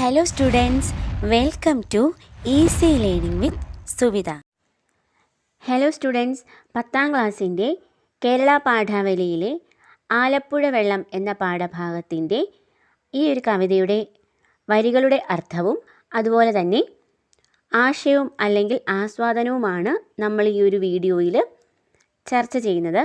Hello students welcome to easy learning with Suvitha hello students പത്താം ക്ലാസ്സിന്റെ കേരള പാഠാവലിയിലെ ആലപ്പുഴ വെള്ളം എന്ന പാഠഭാഗത്തിന്റെ ഈ ഒരു കവിതയുടെ വരികളുടെ അർത്ഥവും അതുപോലെ തന്നെ ആശയവും അല്ലെങ്കിൽ ആസ്വാദനവുമാണ് നമ്മൾ ഈ ഒരു വീഡിയോയിൽ ചർച്ച ചെയ്യുന്നത്.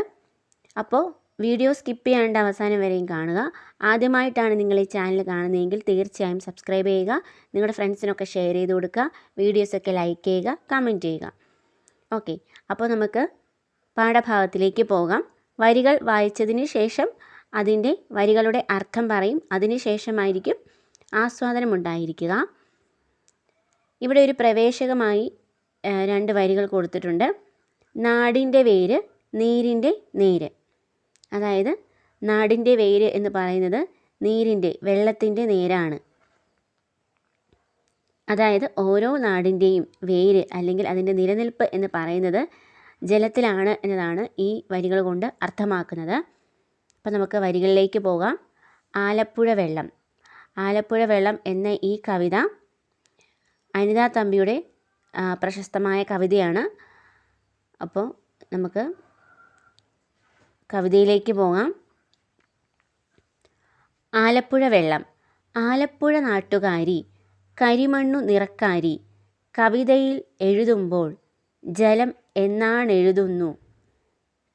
അപ്പോൾ വീഡിയോ സ്കിപ്പ് ചെയ്യാണ്ട് അവസാനം വരെയും കാണുക. ആദ്യമായിട്ടാണ് നിങ്ങൾ ഈ ചാനൽ കാണുന്നതെങ്കിൽ തീർച്ചയായും സബ്സ്ക്രൈബ് ചെയ്യുക. നിങ്ങളുടെ ഫ്രണ്ട്സിനൊക്കെ ഷെയർ ചെയ്ത് കൊടുക്കുക. വീഡിയോസൊക്കെ ലൈക്ക് ചെയ്യുക കമന്റ് ചെയ്യുക. ഓക്കെ അപ്പോൾ നമുക്ക് പാഠഭാഗത്തിലേക്ക് പോകാം. വരികൾ വായിച്ചതിന് ശേഷം അതിന്റെ വരികളുടെ അർത്ഥം പറയും. അതിന് ശേഷമായിരിക്കും ആസ്വാദനം ഉണ്ടായിരിക്കുക. ഇവിടെ ഒരു പ്രവേശകമായി രണ്ട് വരികൾ കൊടുത്തിട്ടുണ്ട്. നാടിന്റെ വേര് നീരിന്റെ നീര്. അതായത് നാടിന്റെ വേര് എന്ന് പറയുന്നത് നീരിന്റെ വെള്ളത്തിന്റെ നേരാണ്. അതായത് ഓരോ നാടിന്റെയും വേര് അല്ലെങ്കിൽ അതിന്റെ നിലനിൽപ്പ് എന്ന് പറയുന്നത് ജലത്തിലാണ് എന്നതാണ് ഈ വരികൾ കൊണ്ട് അർത്ഥമാക്കുന്നത്. അപ്പം നമുക്ക് വരികളിലേക്ക് പോകാം. ആലപ്പുഴ വെള്ളം. ആലപ്പുഴ വെള്ളം എന്ന ഈ കവിത അനിതാ തമ്പിയുടെ പ്രശസ്തമായ കവിതയാണ്. അപ്പോൾ നമുക്ക് കവിതയിലേക്ക് പോകാം. ആലപ്പുഴ വെള്ളം ആലപ്പുഴ നാട്ടുകാരി കരിമണ്ണു നിറക്കാരി കവിതയിൽ എഴുതുമ്പോൾ ജലം എന്നാണെഴുതുന്നു.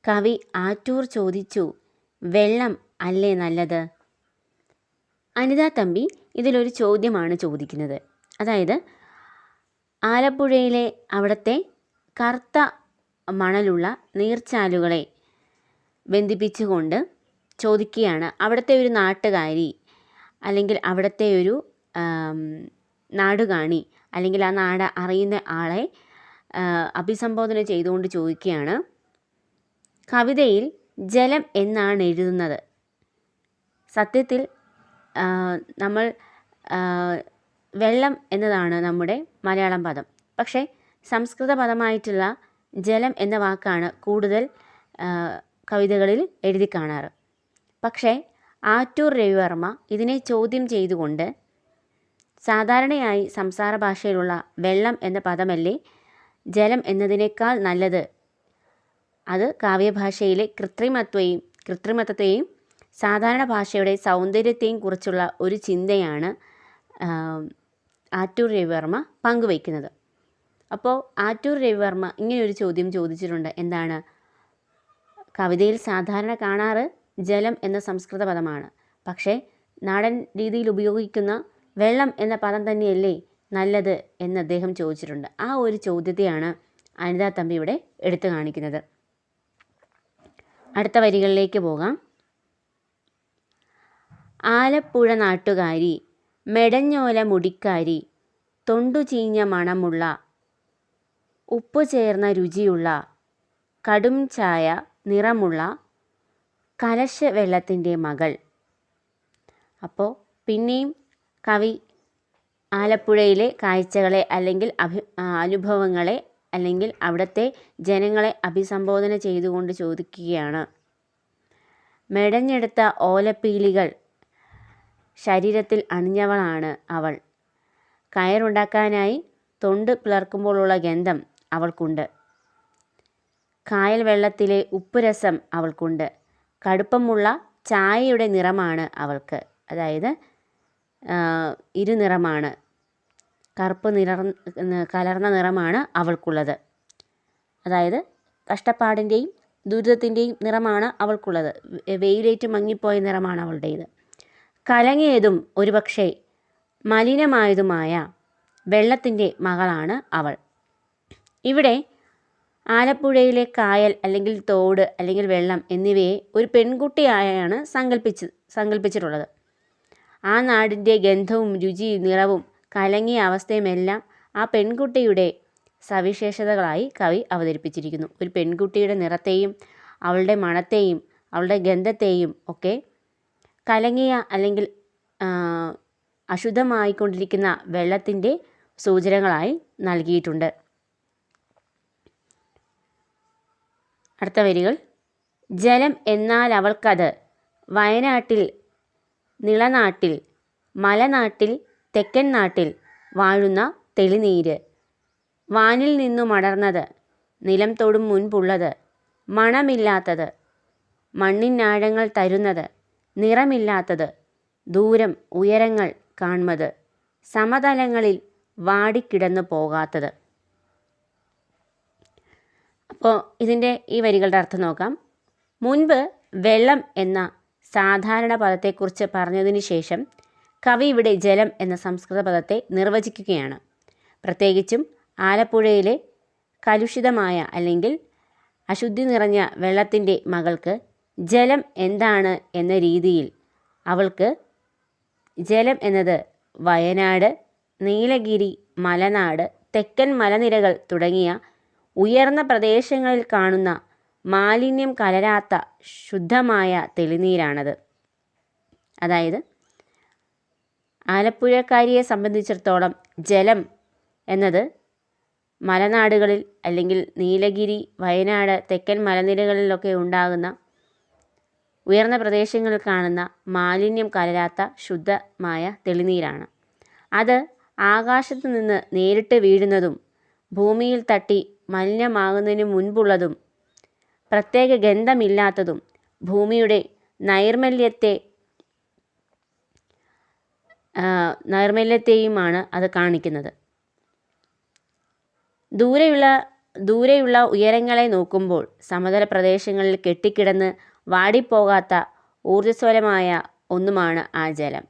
കവി ആറ്റൂർ ചോദിച്ചു വെള്ളം അല്ലേ നല്ലത്? അനിതാ തമ്പി ഇതിലൊരു ചോദ്യമാണ് ചോദിക്കുന്നത്. അതായത് ആലപ്പുഴയിലെ അവിടുത്തെ കറുത്ത മണലുള്ള നീർച്ചാലുകളെ ബന്ധിപ്പിച്ചുകൊണ്ട് ചോദിക്കുകയാണ്. അവിടുത്തെ ഒരു നാട്ടുകാരി അല്ലെങ്കിൽ അവിടുത്തെ ഒരു നാടുകാണി അല്ലെങ്കിൽ ആ നാട് അറിയുന്ന ആളെ അഭിസംബോധന ചെയ്തുകൊണ്ട് ചോദിക്കുകയാണ്. കവിതയിൽ ജലം എന്നാണ് എഴുതുന്നത്. സത്യത്തിൽ നമ്മൾ വെള്ളം എന്നതാണ് നമ്മുടെ മലയാളം പദം. പക്ഷേ സംസ്കൃത പദമായിട്ടുള്ള ജലം എന്ന വാക്കാണ് കൂടുതൽ കവിതകളിൽ എഴുതി കാണാറ്. പക്ഷേ ആറ്റൂർ രവിവർമ്മ ഇതിനെ ചോദ്യം ചെയ്തുകൊണ്ട് സാധാരണയായി സംസാര ഭാഷയിലുള്ള വെള്ളം എന്ന പദമല്ലേ ജലം എന്നതിനേക്കാൾ നല്ലത്? അത് കാവ്യഭാഷയിലെ കൃത്രിമത്വയും കൃത്രിമത്വത്തെയും സാധാരണ ഭാഷയുടെ സൗന്ദര്യത്തെയും കുറിച്ചുള്ള ഒരു ചിന്തയാണ് ആറ്റൂർ രവിവർമ്മ പങ്കുവയ്ക്കുന്നത്. അപ്പോൾ ആറ്റൂർ രവിവർമ്മ ഇങ്ങനെ ഒരു ചോദ്യം ചോദിച്ചിട്ടുണ്ട്. എന്താണ്? കവിതയിൽ സാധാരണ കാണാറ് ജലം എന്ന സംസ്കൃത പദമാണ്. പക്ഷേ നാടൻ രീതിയിൽ ഉപയോഗിക്കുന്ന വെള്ളം എന്ന പദം തന്നെയല്ലേ നല്ലത് എന്ന് അദ്ദേഹം ചോദിച്ചിട്ടുണ്ട്. ആ ഒരു ചോദ്യത്തെയാണ് അനിതാ തമ്പി ഇവിടെ എടുത്തു കാണിക്കുന്നത്. അടുത്ത വരികളിലേക്ക് പോകാം. ആലപ്പുഴ നാട്ടുകാരി മെടഞ്ഞോല മുടിക്കാരി തൊണ്ടു ചീഞ്ഞ മണമുള്ള ഉപ്പു ചേർന്ന രുചിയുള്ള കടും ചായ നിറമുള്ള കലശ വെള്ളത്തിന്റെ മകൾ. അപ്പോൾ പിന്നെയും കവി ആലപ്പുഴയിലെ കാഴ്ചകളെ അല്ലെങ്കിൽ അഭി അനുഭവങ്ങളെ അല്ലെങ്കിൽ അവിടുത്തെ ജനങ്ങളെ അഭിസംബോധന ചെയ്തുകൊണ്ട് ചോദിക്കുകയാണ്. മെടഞ്ഞെടുത്ത ഓലപ്പീലികൾ ശരീരത്തിൽ അണിഞ്ഞവളാണ് അവൾ. കയറുണ്ടാക്കാനായി തൊണ്ട് പിളർക്കുമ്പോഴുള്ള ഗന്ധം അവൾക്കുണ്ട്. കായൽ വെള്ളത്തിലെ ഉപ്പുരസം അവൾക്കുണ്ട്. കടുപ്പമുള്ള ചായയുടെ നിറമാണ് അവൾക്ക്. അതായത് ഇരുനിറമാണ്. കറുപ്പ് നിറ കലർന്ന നിറമാണ് അവൾക്കുള്ളത്. അതായത് കഷ്ടപ്പാടിന്റെയും ദുരിതത്തിന്റെയും നിറമാണ് അവൾക്കുള്ളത്. വെയിലേറ്റ് മങ്ങിപ്പോയ നിറമാണ് അവളുടേത്. കലങ്ങിയതും ഒരുപക്ഷെ മലിനമായതുമായ വെള്ളത്തിന്റെ മകളാണ് അവൾ. ഇവിടെ ആലപ്പുഴയിലെ കായൽ അല്ലെങ്കിൽ തോട് അല്ലെങ്കിൽ വെള്ളം എന്നിവയെ ഒരു പെൺകുട്ടിയായാണ് സങ്കല്പിച്ച് സങ്കല്പിച്ചിട്ടുള്ളത് ആ നാടിന്റെ ഗന്ധവും രുചിയും നിറവും കലങ്ങിയ അവസ്ഥയുമെല്ലാം ആ പെൺകുട്ടിയുടെ സവിശേഷതകളായി കവി അവതരിപ്പിച്ചിരിക്കുന്നു. ഒരു പെൺകുട്ടിയുടെ നിറത്തെയും അവളുടെ മണത്തെയും അവളുടെ ഗന്ധത്തെയും ഒക്കെ കലങ്ങിയ അല്ലെങ്കിൽ അശുദ്ധമായിക്കൊണ്ടിരിക്കുന്ന വെള്ളത്തിന്റെ സൂചനകളായി നൽകിയിട്ടുണ്ട്. അടുത്ത വരികൾ. ജലം എന്നാൽ അവൾക്കത്. വയനാട്ടിൽ നിളനാട്ടിൽ മലനാട്ടിൽ തെക്കൻ നാട്ടിൽ വാഴുന്ന തെളിനീര്. വാനിൽ നിന്നു മടർന്നത് നിലം തൊടും മുൻപുള്ളത് മണമില്ലാത്തത് മണ്ണിനാഴങ്ങൾ തരുന്നത് നിറമില്ലാത്തത് ദൂരം ഉയരങ്ങൾ കാൺമത് സമതലങ്ങളിൽ വാടിക്കിടന്നു പോകാത്തത്. അപ്പോൾ ഇതിന്റെ ഈ വരികളുടെ അർത്ഥം നോക്കാം. മുൻപ് വെള്ളം എന്ന സാധാരണ പദത്തെക്കുറിച്ച് പറഞ്ഞതിന് ശേഷം കവി ഇവിടെ ജലം എന്ന സംസ്കൃത പദത്തെ നിർവചിക്കുകയാണ്. പ്രത്യേകിച്ചും ആലപ്പുഴയിലെ കലുഷിതമായ അല്ലെങ്കിൽ അശുദ്ധി നിറഞ്ഞ വെള്ളത്തിന്റെ മകൾക്ക് ജലം എന്താണ് എന്ന രീതിയിൽ അവൾക്ക് ജലം എന്നത് വയനാട് നീലഗിരി മലനാട് തെക്കൻ മലനിരകൾ തുടങ്ങിയ ഉയർന്ന പ്രദേശങ്ങളിൽ കാണുന്ന മാലിന്യം കലരാത്ത ശുദ്ധമായ തെളിനീരാണത്. അതായത് ആലപ്പുഴക്കാരിയെ സംബന്ധിച്ചിടത്തോളം ജലം എന്നത് മലനാടുകളിൽ അല്ലെങ്കിൽ നീലഗിരി വയനാട് തെക്കൻ മലനിരകളിലൊക്കെ ഉണ്ടാകുന്ന ഉയർന്ന പ്രദേശങ്ങളിൽ കാണുന്ന മാലിന്യം കലരാത്ത ശുദ്ധമായ തെളിനീരാണ്. അത് ആകാശത്ത് നിന്ന് നേരിട്ട് വീഴുന്നതും ഭൂമിയിൽ തട്ടി മലിനമാകുന്നതിന് മുൻപുള്ളതും പ്രത്യേക ഗന്ധമില്ലാത്തതും ഭൂമിയുടെ നൈർമല്യത്തെ നൈർമല്യത്തെയുമാണ് അത് കാണിക്കുന്നത്. ദൂരെയുള്ള ദൂരെയുള്ള ഉയരങ്ങളെ നോക്കുമ്പോൾ സമതല പ്രദേശങ്ങളിൽ കെട്ടിക്കിടന്ന് വാടിപ്പോകാത്ത ഊർജസ്വലമായ ഒന്നുമാണ് ആ ജലം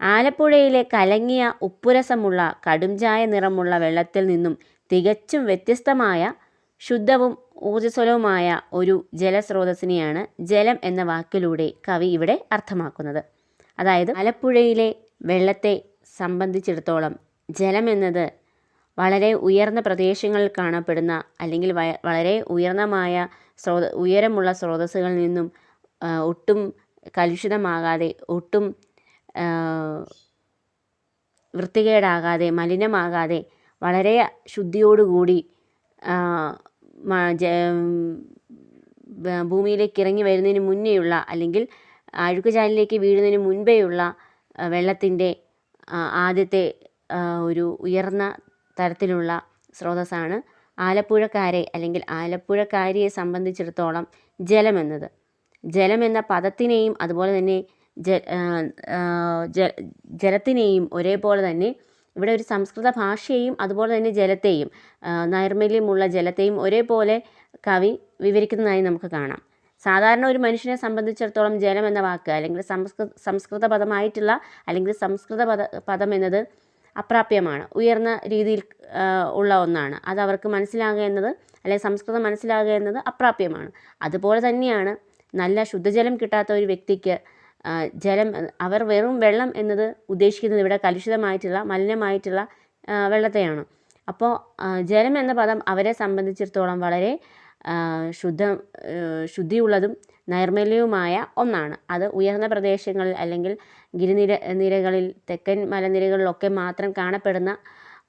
ആലപ്പുഴയിലെ കലങ്ങിയ ഉപ്പുരസമുള്ള കടുംചായ നിറമുള്ള വെള്ളത്തിൽ നിന്നും തികച്ചും വ്യത്യസ്തമായ ശുദ്ധവും ഊർജസ്വലവുമായ ഒരു ജലസ്രോതസ്സിനെയാണ് ജലം എന്ന വാക്കിലൂടെ കവി ഇവിടെ അർത്ഥമാക്കുന്നത്. അതായത് ആലപ്പുഴയിലെ വെള്ളത്തെ സംബന്ധിച്ചിടത്തോളം ജലം എന്നത് വളരെ ഉയർന്ന പ്രദേശങ്ങളിൽ കാണപ്പെടുന്ന അല്ലെങ്കിൽ വളരെ ഉയർന്നമായ സ്രോത ഉയരമുള്ള സ്രോതസ്സുകളിൽ നിന്നും ഒട്ടും കലുഷിതമാകാതെ ഒട്ടും വൃത്തികേടാകാതെ മലിനമാകാതെ വളരെ ശുദ്ധിയോടുകൂടി ഭൂമിയിലേക്ക് ഇറങ്ങി വരുന്നതിന് മുന്നേയുള്ള അല്ലെങ്കിൽ അഴുക്കുചാലിലേക്ക് വീഴുന്നതിന് മുൻപേയുള്ള വെള്ളത്തിന്റെ ആദ്യത്തെ ഒരു ഉയർന്ന തരത്തിലുള്ള സ്രോതസ്സാണ് ആലപ്പുഴക്കാരെ അല്ലെങ്കിൽ ആലപ്പുഴക്കാരിയെ സംബന്ധിച്ചിടത്തോളം ജലമെന്നത് ജലം എന്ന പദത്തിനെയും അതുപോലെ തന്നെ ജലത്തിനെയും ഒരേപോലെ തന്നെ ഇവിടെ ഒരു സംസ്കൃത ഭാഷയെയും അതുപോലെ തന്നെ ജലത്തെയും നൈർമല്യമുള്ള ജലത്തെയും ഒരേപോലെ കവി വിവരിക്കുന്നതായി നമുക്ക് കാണാം. സാധാരണ ഒരു മനുഷ്യനെ സംബന്ധിച്ചിടത്തോളം ജലം എന്ന വാക്ക് അല്ലെങ്കിൽ സംസ്കൃത സംസ്കൃത പദമായിട്ടുള്ള അല്ലെങ്കിൽ സംസ്കൃത പദ പദം എന്നത് അപ്രാപ്യമാണ്. ഉയർന്ന രീതിയിൽ ഉള്ള ഒന്നാണ്. അത് അവർക്ക് മനസ്സിലാകുക എന്നത് അല്ലെങ്കിൽ സംസ്കൃതം മനസ്സിലാകുക എന്നത് അപ്രാപ്യമാണ്. അതുപോലെ തന്നെയാണ് നല്ല ശുദ്ധജലം കിട്ടാത്ത ഒരു വ്യക്തിക്ക് ജലം അവർ വെറും വെള്ളം എന്നത് ഉദ്ദേശിക്കുന്നത് ഇവിടെ കലുഷിതമായിട്ടുള്ള മലിനമായിട്ടുള്ള വെള്ളത്തെയാണ്. അപ്പോൾ ജലം എന്ന പദം അവരെ സംബന്ധിച്ചിടത്തോളം വളരെ ശുദ്ധ ശുദ്ധിയുള്ളതും നൈർമല്യവുമായ ഒന്നാണ്. അത് ഉയർന്ന പ്രദേശങ്ങളിൽ അല്ലെങ്കിൽ ഗിരിനിര നിരകളിൽ തെക്കൻ മലനിരകളിലൊക്കെ മാത്രം കാണപ്പെടുന്ന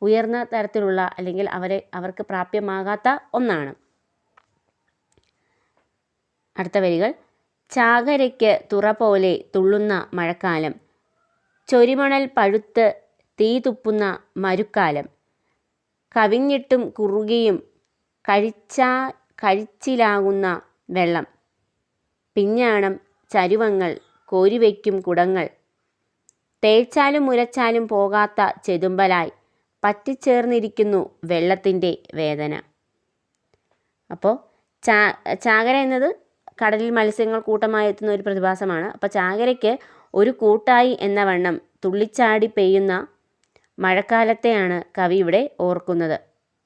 ഉയർന്ന തരത്തിലുള്ള അല്ലെങ്കിൽ അവരെ അവർക്ക് പ്രാപ്യമാകാത്ത ഒന്നാണ്. അടുത്ത വരികൾ. ചാകരയ്ക്ക് തുറ പോലെ തുള്ളുന്ന മഴക്കാലം. ചൊരിമണൽ പഴുത്ത് തീ തുപ്പുന്ന മരുക്കാലം. കവിഞ്ഞിട്ടും കുറുകിയും കഴിച്ചാ കഴിച്ചിലാകുന്ന വെള്ളം. പിഞ്ഞാണം ചരുവങ്ങൾ കോരിവയ്ക്കും കുടങ്ങൾ. തേച്ചാലും മുരച്ചാലും പോകാത്ത ചെതുമ്പലായി പറ്റിച്ചേർന്നിരിക്കുന്നു വെള്ളത്തിന്റെ വേദന. അപ്പോൾ ചാ ചാകര എന്നത് കടലിൽ മത്സ്യങ്ങൾ കൂട്ടമായി എത്തുന്ന ഒരു പ്രതിഭാസമാണ്. അപ്പോൾ ചാകരയ്ക്ക് ഒരു കൂട്ടായി എന്ന വണ്ണം തുള്ളിച്ചാടി പെയ്യുന്ന മഴക്കാലത്തെയാണ് കവി ഇവിടെ ഓർക്കുന്നത്.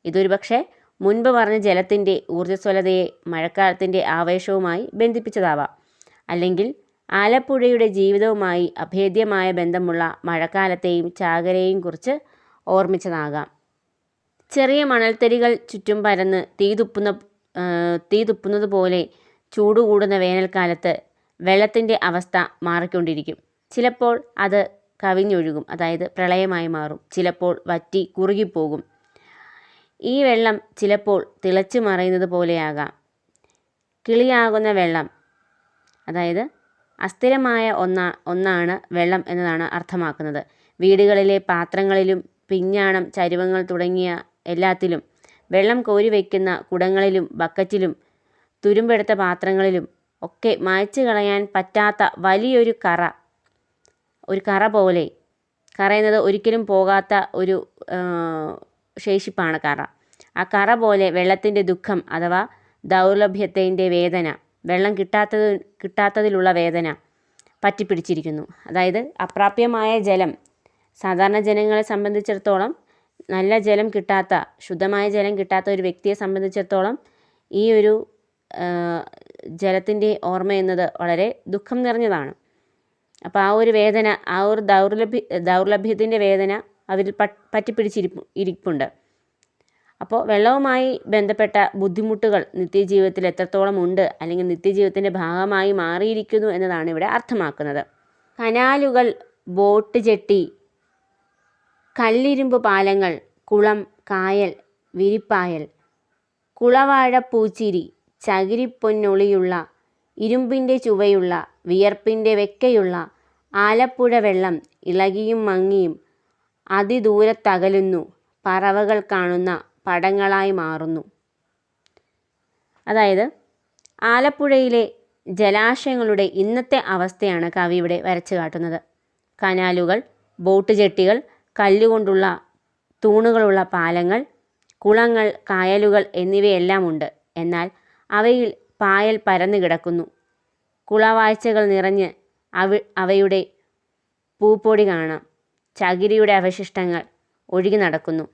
ഇതൊരു പക്ഷേ മുൻപ് പറഞ്ഞ ജലത്തിന്റെ ഊർജസ്വലതയെ മഴക്കാലത്തിന്റെ ആവേശവുമായി ബന്ധിപ്പിച്ചതാവാം. അല്ലെങ്കിൽ ആലപ്പുഴയുടെ ജീവിതവുമായി അഭേദ്യമായ ബന്ധമുള്ള മഴക്കാലത്തെയും ചാകരയെയും കുറിച്ച് ഓർമ്മിച്ചതാകാം. ചെറിയ മണൽത്തരികൾ ചുറ്റും പരന്ന് തീ തുപ്പുന്ന തീ തുപ്പുന്നത് പോലെ ചൂടുകൂടുന്ന വേനൽക്കാലത്ത് വെള്ളത്തിന്റെ അവസ്ഥ മാറിക്കൊണ്ടിരിക്കും. ചിലപ്പോൾ അത് കവിഞ്ഞൊഴുകും അതായത് പ്രളയമായി മാറും. ചിലപ്പോൾ വറ്റി കുറുകിപ്പോകും. ഈ വെള്ളം ചിലപ്പോൾ തിളച്ചു മറയുന്നത് പോലെയാകാം. കിളിയാകുന്ന വെള്ളം അതായത് അസ്ഥിരമായ ഒന്നാ ഒന്നാണ് വെള്ളം എന്നതാണ് അർത്ഥമാക്കുന്നത്. വീടുകളിലെ പാത്രങ്ങളിലും പിഞ്ഞാണം ചരുവങ്ങൾ തുടങ്ങിയ എല്ലാത്തിലും വെള്ളം കോരി വയ്ക്കുന്ന കുടങ്ങളിലും ബക്കറ്റിലും തുരുമ്പെടുത്ത പാത്രങ്ങളിലും ഒക്കെ മായ്ച്ചു കളയാൻ പറ്റാത്ത വലിയൊരു കറ. ഒരു കറ പോലെ. കറ എന്നത് ഒരിക്കലും പോകാത്ത ഒരു ശേഷിപ്പാണ് കറ. ആ കറ പോലെ വെള്ളത്തിന്റെ ദുഃഖം അഥവാ ദൗർലഭ്യത്തിന്റെ വേദന വെള്ളം കിട്ടാത്തത് കിട്ടാത്തതിലുള്ള വേദന പറ്റിപ്പിടിച്ചിരിക്കുന്നു. അതായത് അപ്രാപ്യമായ ജലം സാധാരണ ജനങ്ങളെ സംബന്ധിച്ചിടത്തോളം നല്ല ജലം കിട്ടാത്ത ശുദ്ധമായ ജലം കിട്ടാത്ത ഒരു വ്യക്തിയെ സംബന്ധിച്ചിടത്തോളം ഈ ഒരു ജലത്തിന്റെ ഓർമ്മ എന്നത് വളരെ ദുഃഖം നിറഞ്ഞതാണ്. അപ്പോൾ ആ ഒരു വേദന ആ ഒരു ദൗർലഭ്യ ദൗർലഭ്യത്തിന്റെ വേദന അവരിൽ പറ്റിപ്പിടിച്ചിരിപ്പ് ഇരിപ്പുണ്ട്. അപ്പോൾ വെള്ളവുമായി ബന്ധപ്പെട്ട ബുദ്ധിമുട്ടുകൾ നിത്യജീവിതത്തിൽ എത്രത്തോളം ഉണ്ട് അല്ലെങ്കിൽ നിത്യജീവിതത്തിന്റെ ഭാഗമായി മാറിയിരിക്കുന്നു എന്നതാണ് ഇവിടെ അർത്ഥമാക്കുന്നത്. കനാലുകൾ ബോട്ട് ജെട്ടി കല്ലിരുമ്പ് പാലങ്ങൾ കുളം കായൽ വിരിപ്പായൽ കുളവാഴ പൂച്ചിരി ചകിരിപ്പൊന്നൊളിയുള്ള ഇരുമ്പിന്റെ ചുവയുള്ള വിയർപ്പിന്റെ വെക്കയുള്ള ആലപ്പുഴ വെള്ളം ഇളകിയും മങ്ങിയും അതിദൂരത്തകലുന്നു പറവകൾ കാണുന്ന പടങ്ങളായി മാറുന്നു. അതായത് ആലപ്പുഴയിലെ ജലാശയങ്ങളുടെ ഇന്നത്തെ അവസ്ഥയാണ് കവി ഇവിടെ വരച്ചു കാട്ടുന്നത്. കനാലുകൾ ബോട്ട് ജെട്ടികൾ കല്ലുകൊണ്ടുള്ള തൂണുകളുള്ള പാലങ്ങൾ കുളങ്ങൾ കായലുകൾ എന്നിവയെല്ലാം ഉണ്ട്. എന്നാൽ അവയിൽ പായൽ പരന്നു കിടക്കുന്നു. കുളവാഴ്ചകൾ നിറഞ്ഞ് അവ അവയുടെ പൂപ്പൊടി കാണാം. ചകിരിയുടെ അവശിഷ്ടങ്ങൾ ഒഴുകി നടക്കുന്നു.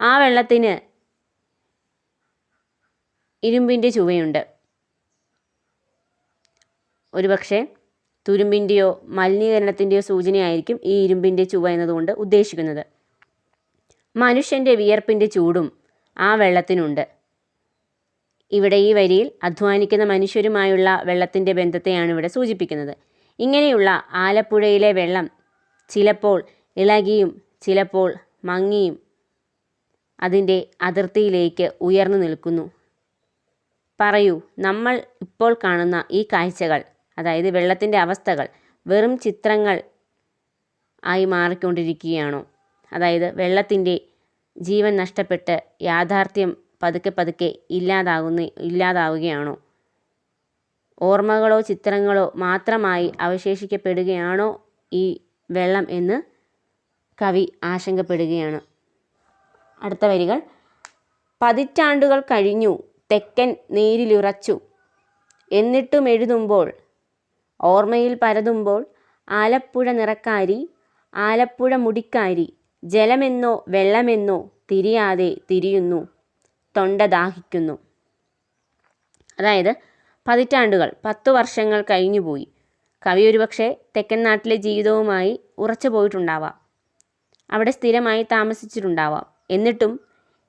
ആ വെള്ളത്തിന് ഇരുമ്പിന്റെ ചുവയുണ്ട്. ഒരുപക്ഷെ തുരുമ്പിന്റെയോ മലിനീകരണത്തിന്റെയോ സൂചനയായിരിക്കും ഈ ഇരുമ്പിന്റെ ചുവ എന്നതുകൊണ്ട് ഉദ്ദേശിക്കുന്നത്. മനുഷ്യന്റെ വിയർപ്പിന്റെ ചൂടും ആ വെള്ളത്തിനുണ്ട്. ഇവിടെ ഈ വരിയിൽ അധ്വാനിക്കുന്ന മനുഷ്യരുമായുള്ള വെള്ളത്തിന്റെ ബന്ധത്തെയാണ് ഇവിടെ സൂചിപ്പിക്കുന്നത്. ഇങ്ങനെയുള്ള ആലപ്പുഴയിലെ വെള്ളം ചിലപ്പോൾ ഇളകിയും ചിലപ്പോൾ മങ്ങിയും അതിന്റെ അതിർത്തിയിലേക്ക് ഉയർന്നു നിൽക്കുന്നു. പറയൂ നമ്മൾ ഇപ്പോൾ കാണുന്ന ഈ കാഴ്ചകൾ അതായത് വെള്ളത്തിന്റെ അവസ്ഥകൾ വെറും ചിത്രങ്ങൾ ആയി മാറിക്കൊണ്ടിരിക്കുകയാണോ? അതായത് വെള്ളത്തിന്റെ ജീവൻ നഷ്ടപ്പെട്ട് യാഥാർത്ഥ്യം പതുക്കെ പതുക്കെ ഇല്ലാതാകുന്ന ഇല്ലാതാവുകയാണോ? ഓർമ്മകളോ ചിത്രങ്ങളോ മാത്രമായി അവശേഷിക്കപ്പെടുകയാണോ ഈ വെള്ളം എന്ന് കവി ആശങ്കപ്പെടുകയാണ്. അടുത്ത വരികൾ. പതിറ്റാണ്ടുകൾ കഴിഞ്ഞു തെക്കൻ നീരിലുറച്ചു. എന്നിട്ടും എഴുതുമ്പോൾ ഓർമ്മയിൽ പരതുമ്പോൾ ആലപ്പുഴ നിറക്കാരി ആലപ്പുഴ മുടിക്കാരി ജലമെന്നോ വെള്ളമെന്നോ തിരിയാതെ തിരിയുന്നു. തൊണ്ട ദാഹിക്കുന്നു. അതായത് പതിറ്റാണ്ടുകൾ പത്തു വർഷങ്ങൾ കഴിഞ്ഞുപോയി കവി ഒരുപക്ഷെ തെക്കൻ നാട്ടിലെ ജീവിതവുമായി ഉറച്ചു പോയിട്ടുണ്ടാവാം. അവിടെ സ്ഥിരമായി താമസിച്ചിട്ടുണ്ടാവാം. എന്നിട്ടും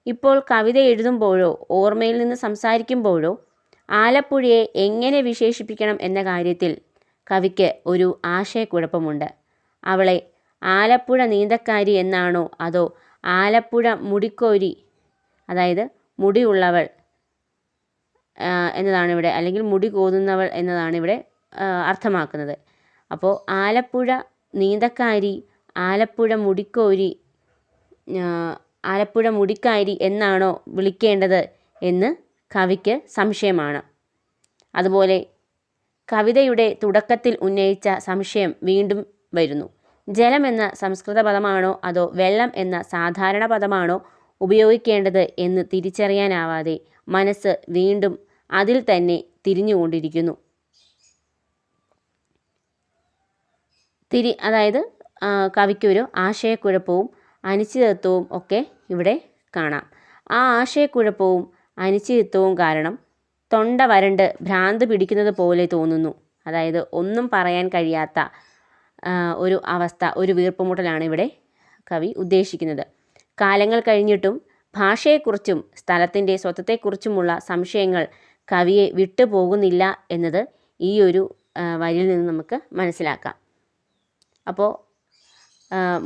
ഇപ്പോൾ കവിത എഴുതുമ്പോഴോ ഓർമ്മയിൽ നിന്ന് സംസാരിക്കുമ്പോഴോ ആലപ്പുഴയെ എങ്ങനെ വിശേഷിപ്പിക്കണം എന്ന കാര്യത്തിൽ കവിക്ക് ഒരു ആശയക്കുഴപ്പമുണ്ട്. അവളെ ആലപ്പുഴ നീന്തക്കാരി എന്നാണോ അതോ ആലപ്പുഴ മുടിക്കോരി അതായത് മുടിയുള്ളവൾ എന്നതാണ് ഇവിടെ അല്ലെങ്കിൽ മുടി കോതുന്നവൾ എന്നതാണ് ഇവിടെ അർത്ഥമാക്കുന്നത്. അപ്പോൾ ആലപ്പുഴ നീന്തക്കാരി ആലപ്പുഴ മുടിക്കോരി ആലപ്പുഴ മുടിക്കാരി എന്നാണോ വിളിക്കേണ്ടത് എന്ന് കവിക്ക് സംശയമാണ്. അതുപോലെ കവിതയുടെ തുടക്കത്തിൽ ഉന്നയിച്ച സംശയം വീണ്ടും വരുന്നു. ജലം എന്ന സംസ്കൃത പദമാണോ അതോ വെള്ളം എന്ന സാധാരണ പദമാണോ ഉപയോഗിക്കേണ്ടത് എന്ന് തിരിച്ചറിയാനാവാതെ മനസ്സ് വീണ്ടും അതിൽ തന്നെ തിരിഞ്ഞുകൊണ്ടിരിക്കുന്നു. തിരി അതായത് കവിക്കൊരു ആശയക്കുഴപ്പവും അനിശ്ചിതത്വവും ഒക്കെ ഇവിടെ കാണാം. ആ ആശയക്കുഴപ്പവും അനിശ്ചിതത്വവും കാരണം തൊണ്ട വരണ്ട് ഭ്രാന്ത് പിടിക്കുന്നത് പോലെ തോന്നുന്നു. അതായത് ഒന്നും പറയാൻ കഴിയാത്ത ഒരു അവസ്ഥ ഒരു വീർപ്പുമുട്ടലാണ് ഇവിടെ കവി ഉദ്ദേശിക്കുന്നത്. കാലങ്ങൾ കഴിഞ്ഞിട്ടും ഭാഷയെക്കുറിച്ചും സ്ഥലത്തിന്റെ സ്വത്വത്തെക്കുറിച്ചുമുള്ള സംശയങ്ങൾ കവിയെ വിട്ടുപോകുന്നില്ല എന്നത് ഈ ഒരു വരിയിൽ നിന്ന് നമുക്ക് മനസ്സിലാക്കാം. അപ്പോൾ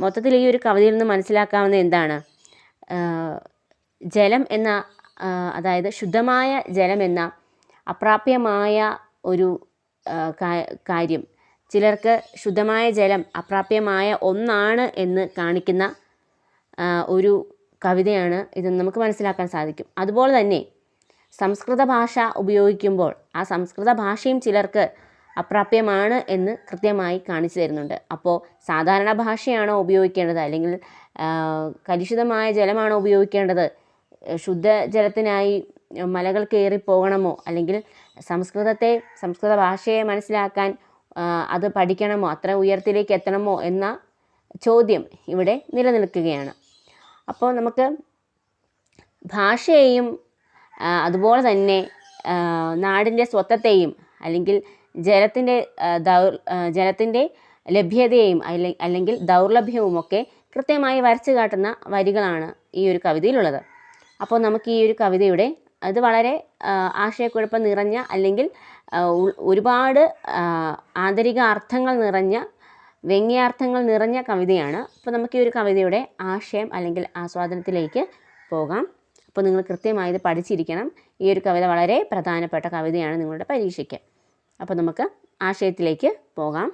മൊത്തത്തിൽ ഈ ഒരു കവിതയിൽ നിന്ന് മനസ്സിലാക്കാവുന്ന എന്താണ്? ജലം എന്ന അതായത് ശുദ്ധമായ ജലം എന്ന അപ്രാപ്യമായ ഒരു കാര്യം. ചിലർക്ക് ശുദ്ധമായ ജലം അപ്രാപ്യമായ ഒന്നാണ് എന്ന് കാണിക്കുന്ന ഒരു കവിതയാണ് ഇത് നമുക്ക് മനസ്സിലാക്കാൻ സാധിക്കും. അതുപോലെ തന്നെ സംസ്കൃത ഭാഷ ഉപയോഗിക്കുമ്പോൾ ആ സംസ്കൃത ഭാഷയും ചിലർക്ക് അപ്രാപ്യമാണ് എന്ന് കൃത്യമായി കാണിച്ചു തരുന്നുണ്ട്. അപ്പോൾ സാധാരണ ഭാഷയാണോ ഉപയോഗിക്കേണ്ടത്? അല്ലെങ്കിൽ കലുഷിതമായ ജലമാണോ ഉപയോഗിക്കേണ്ടത്? ശുദ്ധജലത്തിനായി മലകൾ കയറി പോകണമോ? അല്ലെങ്കിൽ സംസ്കൃതത്തെ സംസ്കൃത ഭാഷയെ മനസ്സിലാക്കാൻ അത് പഠിക്കണമോ? അത്ര ഉയരത്തിലേക്ക് എത്തണമോ? എന്ന ചോദ്യം ഇവിടെ നിലനിൽക്കുകയാണ്. അപ്പോൾ നമുക്ക് ഭാഷയെയും അതുപോലെ തന്നെ നാടിന്റെ സ്വത്വത്തെയും അല്ലെങ്കിൽ ജലത്തിന്റെ ദൗർ ജലത്തിന്റെ ലഭ്യതയെയും അല്ലെ- അല്ലെങ്കിൽ ദൗർലഭ്യവുമൊക്കെ കൃത്യമായി വരച്ചു കാട്ടുന്ന വരികളാണ് ഈ ഒരു കവിതയിലുള്ളത്. അപ്പോൾ നമുക്ക് ഈ ഒരു കവിതയുടെ അത് വളരെ ആശയക്കുഴപ്പം നിറഞ്ഞ അല്ലെങ്കിൽ ഒരുപാട് ആന്തരിക അർത്ഥങ്ങൾ നിറഞ്ഞ വ്യംഗ്യാർത്ഥങ്ങൾ നിറഞ്ഞ കവിതയാണ്. അപ്പോൾ നമുക്ക് ഈ ഒരു കവിതയുടെ ആശയം അല്ലെങ്കിൽ ആസ്വാദനത്തിലേക്ക് പോകാം. അപ്പോൾ നിങ്ങൾ കൃത്യമായി ഇത് പഠിച്ചിരിക്കണം. ഈ ഒരു കവിത വളരെ പ്രധാനപ്പെട്ട കവിതയാണ് നിങ്ങളുടെ പരീക്ഷയ്ക്ക്. അപ്പോൾ നമുക്ക് ആശയത്തിലേക്ക് പോകാം.